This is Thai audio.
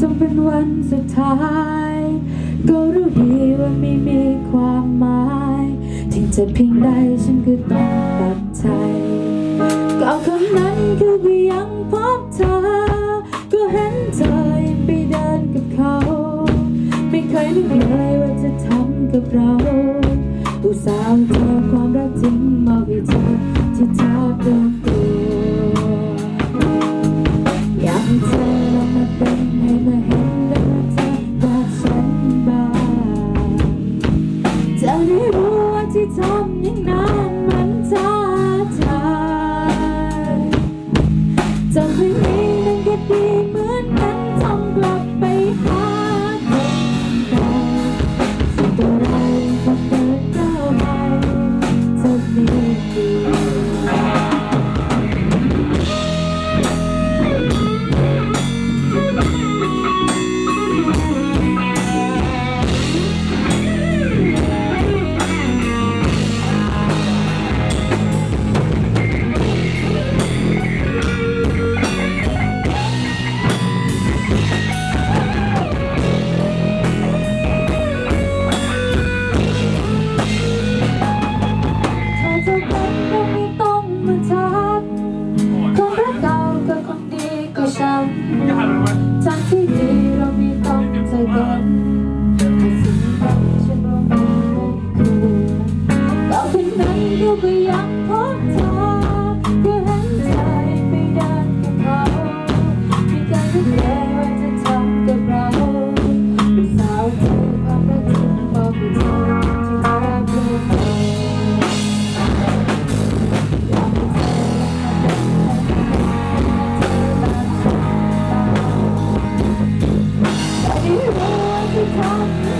จนเป็นวันสุดท้าย ก็รู้ดีว่าไม่มีความหมาย ถึงจะเพียงใดฉันก็ต้องตัดใจก็คำนั้นคือก็ยังพบเธอ ก็เห็นเธอไปเดินกับเขา ไม่เคยนึกเลยว่าจะทำกับเราอุตส่าห์เธอความรักจริงมาให้เธอที่เธอเดิน มั ไ